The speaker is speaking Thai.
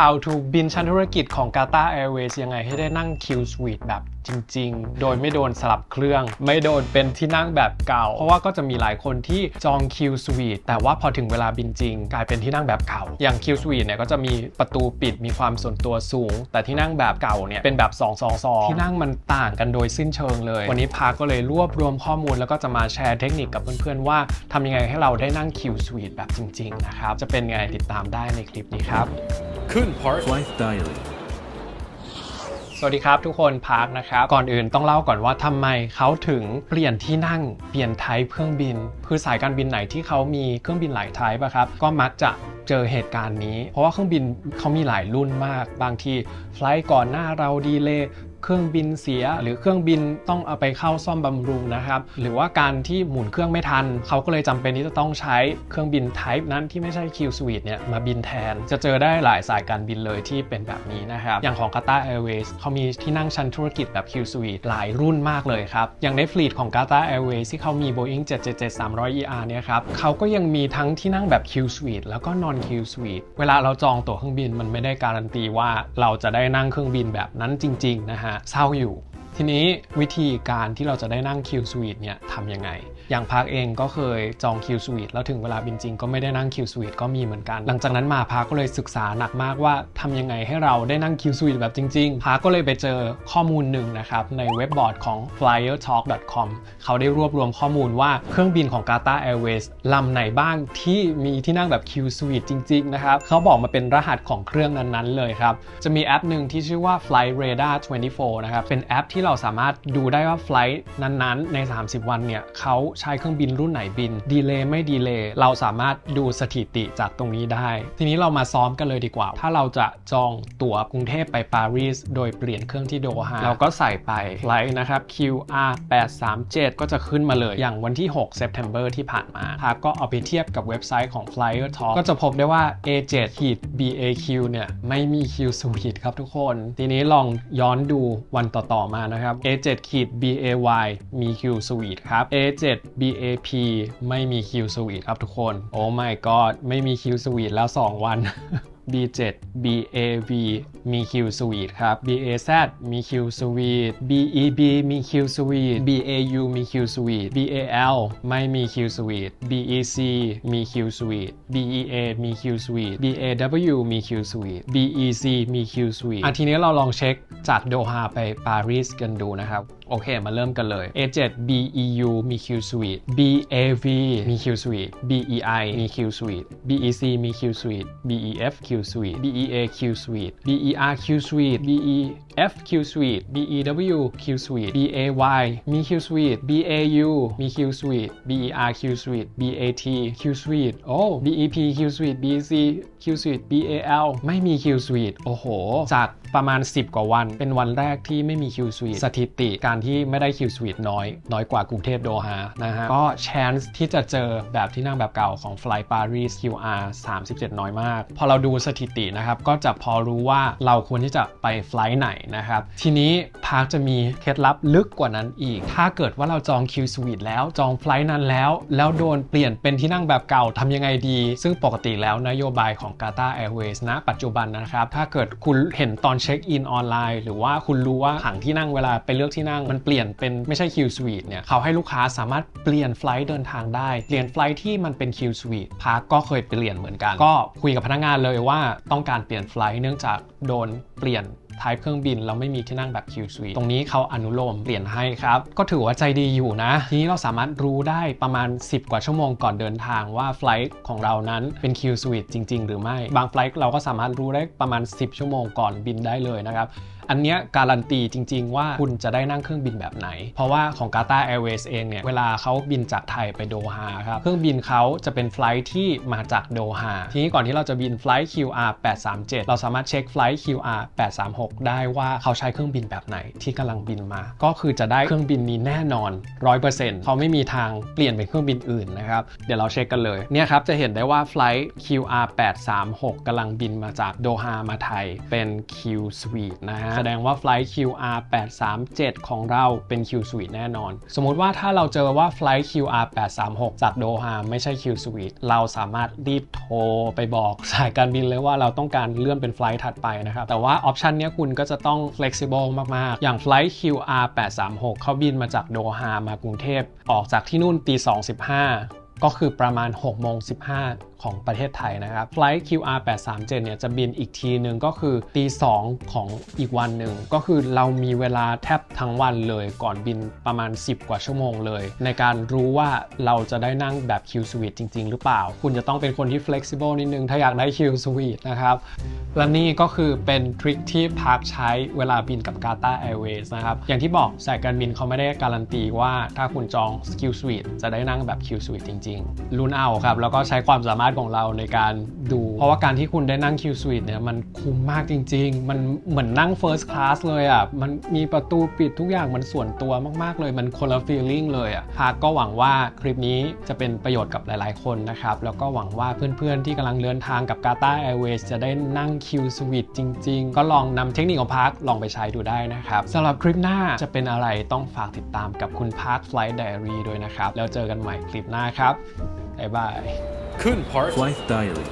how to บินชั้นธุรกิจของ Qatar Airways ยังไงให้ได้นั่ง Q Suite แบบจริง ๆ โดยไม่โดนสลับเครื่อง ไม่โดนเป็นที่นั่งแบบเก่า เพราะว่าก็จะมีหลายคนที่จอง Q Suite แต่ว่าพอถึงเวลาบินจริง กลายเป็นที่นั่งแบบเก่า อย่าง Q Suite เนี่ยก็จะมีประตูปิดมีความส่วนตัวสูง แต่ที่นั่งแบบเก่าเนี่ยเป็นแบบ 2 2 2 ที่นั่งมันต่างกันโดยสิ้นเชิงเลย วันนี้พาก็เลยรวบรวมข้อมูลแล้วก็จะมาแชร์เทคนิคกับเพื่อนๆว่าทำยังไงให้เราได้นั่ง Q Suite แบบจริงๆนะครับจะเป็นไงติดตามได้ในคลิปนี้ครับ Couldn't part. Flight Diary สวัสดีครับทุกคนพาร์คนะครับ ก่อนอื่นต้องเล่าก่อนว่าทำไมเขาถึงเปลี่ยนที่นั่งเปลี่ยนไทป์เครื่องบิน คือสายการบินไหนที่เขามีเครื่องบินหลายไทป์อะครับ ก็มักจะเจอเหตุการณ์นี้ เพราะว่าเครื่องบินเขามีหลายรุ่นมาก บางทีไฟลท์ก่อนหน้าเราดีเลย์ เครื่องบินเสีย หรือเครื่องบินต้องเอาไปเข้าซ่อมบำรุงนะครับหรือว่าการที่หมุนเครื่องไม่ทัน เขาก็เลยจำเป็นที่จะต้องใช้เครื่องบินไทป์นั้นที่ไม่ใช่ Q Suite เนี่ยมาบินแทน จะเจอได้หลายสายการบินเลยที่เป็นแบบนี้นะครับอย่างของ Qatar Airways เขามีที่นั่งชั้นธุรกิจแบบ Q Suite หลายรุ่นมากเลยครับอย่างในฟลีดของ Qatar Airways ที่เขามี Boeing 777-300 ER เนี่ยครับเขาก็ยังมีทั้งที่นั่งแบบ Q Suite แล้วก็ non Q Suite เวลาเราจองตั๋วเครื่องบินมันไม่ได้การันตีว่าเราจะได้นั่งเครื่องบินแบบนั้นจริงๆนะฮะเศร้าอยู่ ทีนี้วิธีการที่เราจะได้นั่งคิวสวีทเนี่ยทำยังไง อย่างพักเองก็เคยจอง Q Suite แล้วถึงเวลาบินจริงก็ไม่ได้นั่ง Q Suite ก็มีเหมือนกัน หลังจากนั้นมาพักก็เลยศึกษาหนักมากว่าทำยังไงให้เราได้นั่ง Q Suite แบบจริงๆพักก็เลยไปเจอข้อมูลหนึ่งนะครับในเว็บบอร์ดของ flyertalk.com เขาได้รวบรวมข้อมูลว่าเครื่องบินของ Qatar Airways ลำไหนบ้างที่มีที่นั่งแบบ Q Suite จริงๆนะครับเขาบอกมาเป็นรหัสของเครื่องนั้นๆเลยครับจะมีแอปหนึ่งที่ชื่อว่า Flight Radar 24นะครับเป็นแอปที่เราสามารถดูได้ว่าไฟล์นั้นๆใน 30 วันเนี่ยเขาใช้เครื่องบินรุ่นไหนบินดีเลย์ไม่ดีเลย์เราสามารถดูสถิติจากตรงนี้ได้ ทีนี้เรามาซ้อมกันเลยดีกว่า ถ้าเราจะจองตั๋วกรุงเทพไปปารีสโดยเปลี่ยนเครื่องที่โดฮาเราก็ใส่ไปไลท์นะครับ QR 837 ก็จะขึ้นมาเลยอย่างวันที่ 6 September ที่ผ่านมาครับก็เอาไปเทียบกับเว็บไซต์ของ Flyer Talk ก็จะพบได้ว่า A7 BAQ เนี่ยไม่มี Q Suite ครับทุกคน ทีนี้ลองย้อนดูวันต่อๆมานะครับ A7 ขีด BAY มี Q Suite ครับ A7 BAP ไม่มี Q Suite ครับทุกคน โอ้ my god ไม่มี Q Suite แล้ว 2 วัน B7 BAV มี Q Suite ครับ BAZ มี Q Suite BEB มี Q Suite BAU มี Q Suite BAL ไม่มี Q Suite BEC มี Q Suite BEA มี Q Suite BAW มี Q Suite BEC มี Q Suite อะทีนี้เราลองเช็คจากโดฮาไปปารีสกันดูนะครับ โอเค มาเริ่มกันเลย A7 BEU มี Q Suite BAV มี Q Suite BEI มี Q Suite BEC มี Q Suite BEF Q Suite BEA Q Suite BER Q Suite BEF Q Suite BEW Q Suite BAY มี Q Suite BAU มี Q Suite BER Q Suite BAT Q Suite โอ้ BEP Q Suite BEC Q Suite BAL ไม่มี Q Suite โอ้โห จากประมาณ 10 กว่าวัน เป็นวันแรกที่ไม่มี Q Suite สถิติการที่ไม่ได้ Q Suite น้อย น้อยกว่ากรุงเทพโดฮานะฮะ ก็ chance ที่จะเจอแบบที่นั่งแบบเก่าของ Fly Paris QR 37 น้อยมาก พอเราดูสถิตินะครับ ก็จะพอรู้ว่าเราควรที่จะไปไฟล์ไหนนะครับ ทีนี้พาร์คจะมีเคล็ดลับลึกกว่านั้นอีก ถ้าเกิดว่าเราจอง Q Suite แล้วจองไฟล์นั้นแล้ว แล้วโดนเปลี่ยนเป็นที่นั่งแบบเก่าทำยังไงดี ซึ่งปกติแล้วนโยบายของ Qatar Airways นะปัจจุบันนะครับ ถ้าเกิดคุณเห็นตอนเช็คอินออนไลน์ หรือว่าคุณรู้ว่าผังที่นั่งเวลาไปเลือกที่นั่งมันเปลี่ยนเป็นไม่ใช่ Q Suite เนี่ยเขาให้ลูกค้าสามารถเปลี่ยนไฟล์เดินทางได้ เปลี่ยนไฟล์ที่มันเป็น Q Suite พาร์คก็เคยเปลี่ยนเหมือนกัน ก็คุยกับพนักงานเลยว่าต้องการเปลี่ยนไฟล์เนื่องจากโดนเปลี่ยนไทป์เครื่องบินเราไม่มีที่นั่งแบบ Q Suite ตรงนี้เขาอนุโลมเปลี่ยนให้ครับ ก็ถือว่าใจดีอยู่นะ ทีนี้เราสามารถรู้ได้ประมาณ 10 กว่าชั่วโมงก่อนเดินทางว่าไฟล์ของเรานั้นเป็น Q Suite จริง ๆ หรือไม่ บางไฟล์เราก็สามารถรู้ได้ประมาณ 10 ชั่วโมงก่อนบินได้เลยนะครับอันเนี้ยการันตีจริง ๆ ว่าคุณจะได้นั่งเครื่องบินแบบไหน เพราะว่าของ Qatar Airways เองเนี่ย เวลาเขาบินจากไทยไปโดฮาครับ เครื่องบินเขาจะเป็นไฟล์ที่มาจากโดฮาทีนี้ก่อนที่เราจะบินไฟลท์ QR 837 เราสามารถเช็คไฟลท์ QR 836 ได้ว่าเขาใช้เครื่องบินแบบไหนที่กำลังบินมา ก็คือจะได้เครื่องบินนี้แน่นอน 100%เขาไม่มีทางเปลี่ยนเป็นเครื่องบินอื่นนะครับเดี๋ยวเราเช็คกันเลยเนี่ยครับจะเห็นได้ว่าไฟลท์ QR 836กำลังบินมาจากโดฮามาไทยเป็น Q Suite นะฮะแสดงว่า Flight QR 837 ของเราเป็น Q Suite แน่นอน สมมุติว่าถ้าเราเจอว่า Flight QR 836 จากโดฮาไม่ใช่ Q Suite เราสามารถรีบโทรไปบอกสายการบินเลยว่าเราต้องการเลื่อนเป็นไฟล์ถัดไปนะครับ แต่ว่าออปชันนี้คุณก็จะต้อง flexible มาก ๆ อย่าง Flight QR 836 เขาบินมาจากโดฮามากรุงเทพ ออกจากที่นู่นตี2.15 ก็คือประมาณ6โมง15 ของประเทศไทยนะครับ Flight QR 837เนี่ยจะบินอีกทีหนึ่งก็คือตี2ของอีกวันหนึ่ง ก็คือเรามีเวลาแทบทั้งวันเลยก่อนบินประมาณ 10 กว่าชั่วโมงเลย ในการรู้ว่าเราจะได้นั่งแบบ Q Suite จริง ๆ หรือเปล่า คุณจะต้องเป็นคนที่ flexible นิดนึง ถ้าอยากได้ Q Suite นะครับ และนี่ก็คือเป็นทริคที่พักใช้เวลาบินกับ Qatar Airways นะครับ อย่างที่บอกสายการบินเขาไม่ได้การันตีว่าถ้าคุณจอง Q Suite จะได้นั่งแบบ Q Suite จริงๆลุ้นเอาครับ แล้วก็ใช้ความสามารถของเราในการดู เพราะว่าการที่คุณได้นั่ง Q Suite เนี่ยมันคุ้มมากจริง ๆ มันเหมือนนั่ง First Class เลยอะมันมีประตูปิดทุกอย่างมันส่วนตัวมากๆ เลยมันคนละ feeling เลยอะพักก็หวังว่าคลิปนี้จะเป็นประโยชน์กับหลายๆ คนนะครับ แล้วก็หวังว่าเพื่อนๆ ที่กำลังเดินทางกับ Qatar Airways จะได้นั่ง Q Suite จริง ๆ ก็ลองนำเทคนิคของพักลองไปใช้ดูได้นะครับสำหรับคลิปหน้าจะเป็นอะไรต้องฝากติดตามกับคุณพัก Flight Diary ด้วยนะครับ แล้วเจอกันใหม่คลิปหน้าครับบ๊ายบาย Couldn't park. Flight Diary